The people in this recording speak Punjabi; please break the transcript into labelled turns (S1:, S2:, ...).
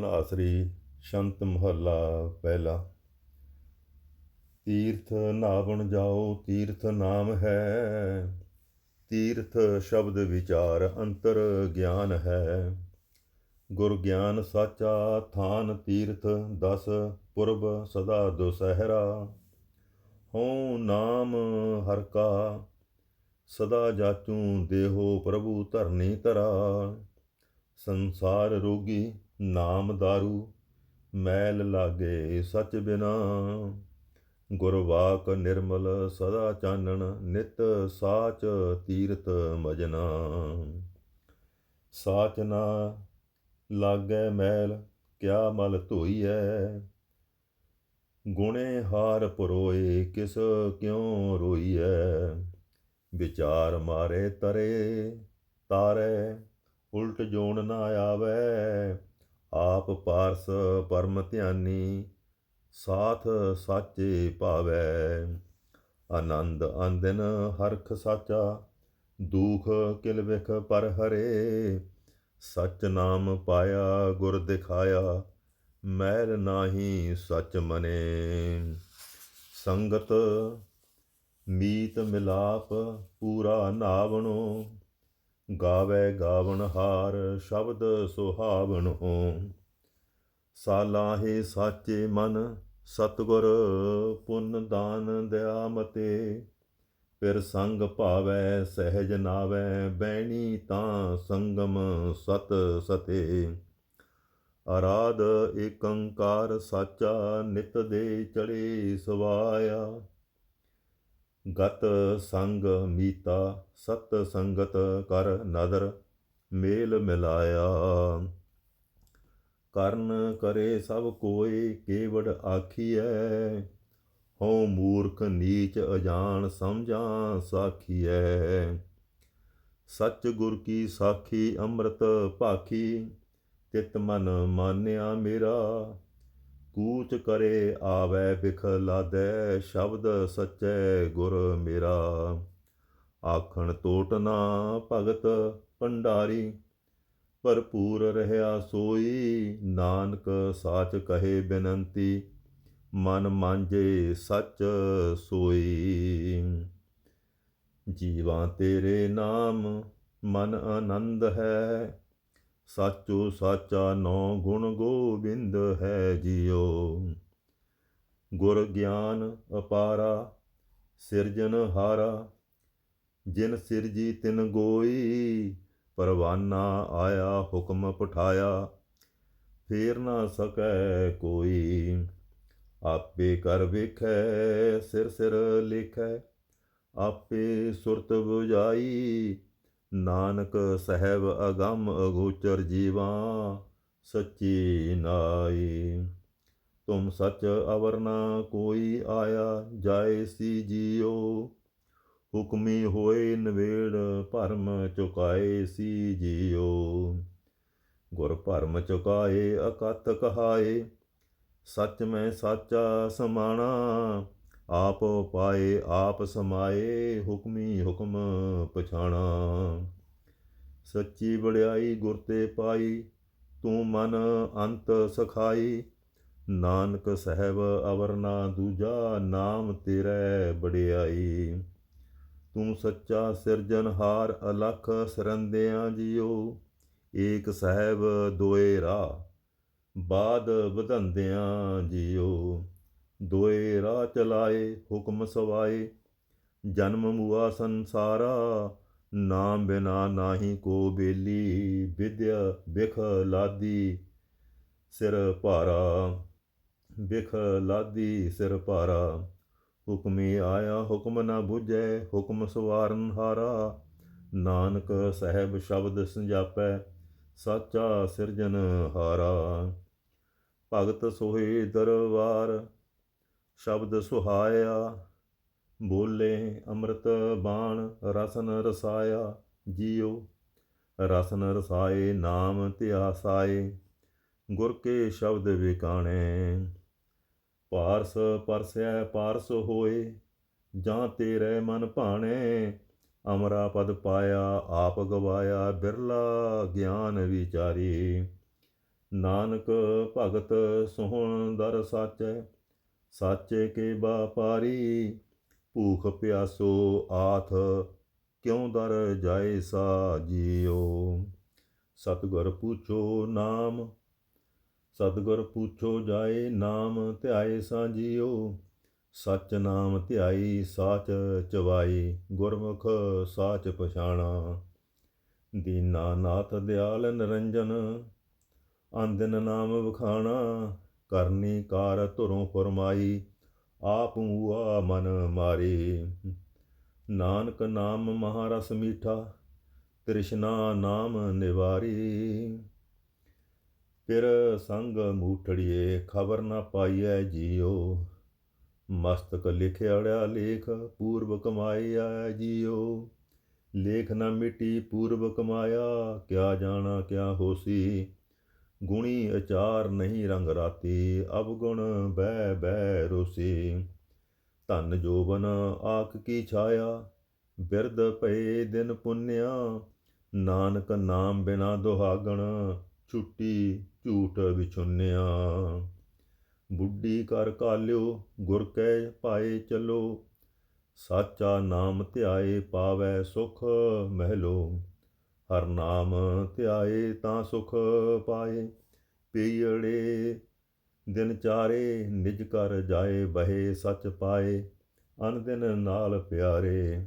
S1: ਧਨਾਸਰੀ ਸ਼ੰਤ ਮਹੱਲਾ ਪਹਿਲਾ। ਤੀਰਥ ਨਾਵਣ ਜਾਓ, ਤੀਰਥ ਨਾਮ ਹੈ। ਤੀਰਥ ਸ਼ਬਦ ਵਿਚਾਰ ਅੰਤਰ ਗਿਆਨ ਹੈ। ਗੁਰ ਗਿਆਨ ਸਾਚਾ, ਥਾਨ ਤੀਰਥ ਦਸ, ਪੁਰਬ ਸਦਾ ਦੁਸਹਿਰਾ। ਹਉ ਨਾਮ ਹਰ ਕਾ, ਸਦਾ ਜਾਚੂ ਦੇਹੋ ਪ੍ਰਭੂ ਧਰਨੀ ਧਰਾ। ਸੰਸਾਰ ਰੋਗੀ ਨਾਮ ਦਾਰੂ, ਮੈਲ ਲਾਗੇ ਸਚ ਬਿਨਾ। ਗੁਰਵਾਕ ਨਿਰਮਲ ਸਦਾ ਚਾਨਣ, ਨਿਤ ਸਾਚ ਤੀਰਥ ਮਜਨਾ। ਸਾਚ ਨਾ ਲਾਗੇ ਮੈਲ, ਕਿਆ ਮਲ ਧੋਈਐ? ਗੁਣੇ ਹਾਰ ਪਰੋਏ, ਕਿਸ ਕਿਉ ਰੋਈਐ? ਵਿਚਾਰ ਮਾਰੇ ਤਰੇ, ਤਾਰੇ, ਉਲਟ ਜੋਣ ਨਾ ਆਵੈ। ਆਪ ਪਾਰਸ ਪਰਮ ਧਿਆਨੀ, ਸਾਥ ਸਾਚੇ ਭਾਵੈ। ਆਨੰਦ ਆਂਦਨ ਹਰਖ ਸਾਚਾ, ਦੁਖ ਕਿਲ ਵਿਖ ਪਰ ਹਰੇ। ਸਚ ਨਾਮ ਪਾਇਆ, ਗੁਰ ਦਿਖਾਇਆ, ਮੈਲ ਨਾਹੀ ਸਚ ਮਨੇ। ਸੰਗਤ, ਮੀਤ ਮਿਲਾਪ ਪੂਰਾ ਨਾਵਣੋ ਗਾਵੇ ਗਾਵਣ ਹਾਰ ਸ਼ਬਦ ਸੁਹਾਵਣ ਹੋ। ਸਾਲਾਹੇ ਸਾਚੇ ਮਨ ਸਤਗੁਰ ਪੁੰਨ ਦਾਨ ਦਇਆ ਮਤੇ। ਫਿਰ ਸੰਗ ਭਾਵੈ ਸਹਿਜ ਨਾਵੈ, ਬੈਣੀ ਤਾਂ ਸੰਗਮ ਸਤ ਸਤੇ। ਅਰਾਧ ਏਕੰਕਾਰ ਸਾਚਾ ਨਿਤ ਦੇ ਚੜੇ ਸਵਾਇਆ। ਗਤ ਸੰਗ ਮੀਤਾ, ਸਤ ਸੰਗਤ ਕਰ ਨਦਰ ਮੇਲ ਮਿਲਾਇਆ। ਕਰਨ ਕਰੇ ਸਭ ਕੋਏ ਕੇਵੜ ਆਖੀਐ, ਹਉ ਮੂਰਖ ਨੀਚ ਅਜਾਣ ਸਮਝਾਂ ਸਾਖੀਐ। ਸੱਚ ਗੁਰ ਕੀ ਸਾਖੀ ਅੰਮ੍ਰਿਤ ਭਾਖੀ, ਤਿਤ ਮਨ ਮਾਨਿਆ ਮੇਰਾ ਕੂਚ ਕਰੇ ਆਵੈ ਬਿਖ ਲਾਦੈ ਸ਼ਬਦ ਸਚੈ ਗੁਰ ਮੇਰਾ। ਆਖਣ ਟੋਟ ਨਾ ਭਗਤ ਭੰਡਾਰੀ, ਭਰਪੂਰ ਰਹਾ ਸੋਈ, ਨਾਨਕ ਸਾਚ ਕਹੇ ਬੇਨੰਤੀ, ਮਨ ਮਾਂਜੇ ਸੱਚ ਸੋਈ। ਜੀਵਾਂ ਤੇਰੇ ਨਾਮ ਮਨ ਆਨੰਦ ਹੈ ਸਾਚੋ ਸਾਚਾ ਨੌ ਗੁਣ ਗੋਬਿੰਦ ਹੈ ਜਿਉ ਗੁਰ ਗਿਆਨ ਅਪਾਰਾ ਸਿਰਜਨ ਹਾਰਾ, ਜਿਨ ਸਿਰਜੀ ਤਿਨ ਗੋਈ, ਪਰਵਾਨਾ ਆਇਆ ਹੁਕਮ ਪਠਾਇਆ, ਫੇਰ ਨਾ ਸਕੈ ਕੋਈ। ਆਪੇ ਕਰ ਵੇਖੈ, ਸਿਰ ਸਿਰ ਲਿਖੈ, ਆਪੇ ਸੁਰਤ 부ਜਾਈ ਨਾਨਕ ਸਹਿਬ ਅਗੰਮ ਅਗੋਚਰ ਜੀਵਾ, ਸੱਚੀ ਨਾਈ। ਤੁਮ ਸਚ ਅਵਰਨਾ ਕੋਈ ਆਇਆ, ਜਾਏ ਸੀ ਜੀਓ। ਹੁਕਮੀ ਹੋਏ ਨਵੇੜ, ਭਰਮ ਚੁਕਾਏ ਸੀ ਜੀਓ। ਗੁਰ ਭਰਮ ਚੁਕਾਏ ਅਕਤ ਕਹਾਏ, ਸੱਚ ਮੈਂ ਸਾਚਾ ਸਮਾਣਾ। ਆਪ ਪਾਏ, ਆਪ ਸਮਾਏ, ਹੁਕਮੀ ਹੁਕਮ ਪਛਾਣਾ। ਸੱਚੀ ਵਡਿਆਈ ਗੁਰ ਤੇ ਪਾਈ, ਤੂੰ ਮਨ ਅੰਤ ਸਖਾਈ। ਨਾਨਕ ਸਹਿਬ ਅਵਰਨਾ ਦੂਜਾ, ਨਾਮ ਤੇਰੇ ਵਡਿਆਈ। ਤੂੰ ਸੱਚਾ ਸਿਰਜਨਹਾਰ ਅਲਖ ਸਰੰਦਿਆਂ ਜਿਉ ਏਕ ਸਹਿਬ ਦੋਏ ਰਾ ਬਾਦ ਵਧੰਦਿਆਂ ਜਿਉ ਦੋਏ ਰਾਹ ਚਲਾਏ, ਹੁਕਮ ਸਵਾਏ। ਜਨਮ ਮੁਆ ਸੰਸਾਰਾ, ਨਾਮ ਬਿਨਾ ਨਾਹੀ ਕੋ ਬੇਲੀ। ਵਿਦਿਆ ਬਿਖ ਲਾਦੀ ਸਿਰ ਭਾਰਾ। ਬਿਖ ਲਾਦੀ ਸਿਰ ਭਾਰਾ। ਹੁਕਮੇ ਆਇਆ ਹੁਕਮ ਨਾ ਬੁਝੈ, ਹੁਕਮ ਸਵਾਰਨ ਹਾਰਾ। ਨਾਨਕ ਸਹਿਬ ਸ਼ਬਦ ਸੰਜਾਪੈ, ਸਾਚਾ ਸਿਰਜਨ ਹਾਰਾ। ਭਗਤ ਸੋਹੇ ਦਰਬਾਰ ਸ਼ਬਦ ਸੁਹਾਇਆ, ਬੋਲੇ ਅੰਮ੍ਰਿਤ ਬਾਣ, ਰਸਨ ਰਸਾਇਆ ਜੀਉ ਰਸਨ ਰਸਾਏ, ਨਾਮ ਧਿਆਸਾਏ, ਗੁਰ ਕੇ ਸ਼ਬਦ ਵਿਕਾਣੇ। ਪਾਰਸ ਪਰਸੈ ਪਾਰਸ ਹੋਏ, ਜਾਂ ਤੇਰੇ ਮਨ ਭਾਣੇ। ਅਮਰਾ ਪਦ ਪਾਇਆ, ਆਪ ਗਵਾਇਆ, ਬਿਰਲਾ ਗਿਆਨ ਵਿਚਾਰੀ। ਨਾਨਕ ਭਗਤ ਸੋਹਣ ਦਰ ਸਾਚੈ ਸਾਚੇ ਕੇ ਬਾਪਾਰੀ ਭੂਖ ਪਿਆਸੋ ਆਥ, ਕਿਉ ਦਰ ਜਾਏ ਸਾ ਜੀਓ ਸਤਿਗੁਰ ਪੁੱਛੋ ਨਾਮ, ਸਤਿਗੁਰ ਪੁੱਛੋ ਜਾਏ ਨਾਮ, ਧਿਆਏ ਸਾਂ ਜੀਓ ਸਚ ਨਾਮ ਧਿਆਈ, ਸਾਚ ਚਵਾਈ, ਗੁਰਮੁਖ ਸਾਚ ਪਛਾਣਾ। ਦੀਨਾ ਨਾਥ ਦਿਆਲ ਨਿਰੰਜਨ ਅੰਦਨ ਨਾਮ ਵਖਾਣਾ। ਕਰਨੀ ਕਾਰ ਧੁਰੋਂ ਫਰਮਾਈ, ਆਪ ਮੂਆ ਮਨ ਮਾਰੀ। ਨਾਨਕ ਨਾਮ ਮਹਾਰਸ ਮੀਠਾ, ਤ੍ਰਿਸ਼ਨਾ ਨਾਮ ਨਿਵਾਰੀ। ਪਿਰ ਸੰਗ ਮੂਠੜੀਏ ਖਬਰ ਨਾ ਪਾਈਐ ਜੀਓ, ਮਸਤਕ ਲਿਖਿਆੜਿਆ ਲੇਖ ਪੂਰਬ ਕਮਾਇਆ ਜੀਓ। ਲੇਖ ਨਾ ਮਿਟੀ ਪੂਰਬ ਕਮਾਇਆ ਕਿਆ ਜਾਣਾ ਕਿਆ ਹੋਸੀ ਗੁਣੀ ਅਚਾਰ ਨਹੀਂ ਰੰਗ ਰਾਤੀ, ਅਵਗੁਣ ਬਹਿ ਬਹਿ ਰੋਸੀ। ਧਨ ਜੋਬਨ ਆਖ ਕੀ ਛਾਇਆ ਬਿਰਦ ਪਏ ਦਿਨ ਪੁੰਨਿਆ। ਨਾਨਕ ਨਾਮ ਬਿਨਾ ਦੁਹਾਗਣ, ਛੁੱਟੀ ਝੂਠ ਵਿਛੁੰਨਿਆ। ਬੁੱਢੀ ਕਰ ਕਾਲਿਓ ਗੁਰ ਕੈ ਪਾਏ ਚਲੋ। ਸਾਚਾ ਨਾਮ ਧਿਆਏ ਪਾਵੈ ਸੁਖ ਮਹਿਲੋ। ਹਰ ਨਾਮ ਧਿਆਏ ਤਾਂ ਸੁਖ ਪਾਏ। ਪੀੜੇ ਦਿਨ ਚਾਰੇ ਨਿਜ ਕਰ ਜਾਏ, ਬਹੇ ਸੱਚ ਪਾਏ। ਅਨ ਦਿਨ ਨਾਲ ਪਿਆਰੇ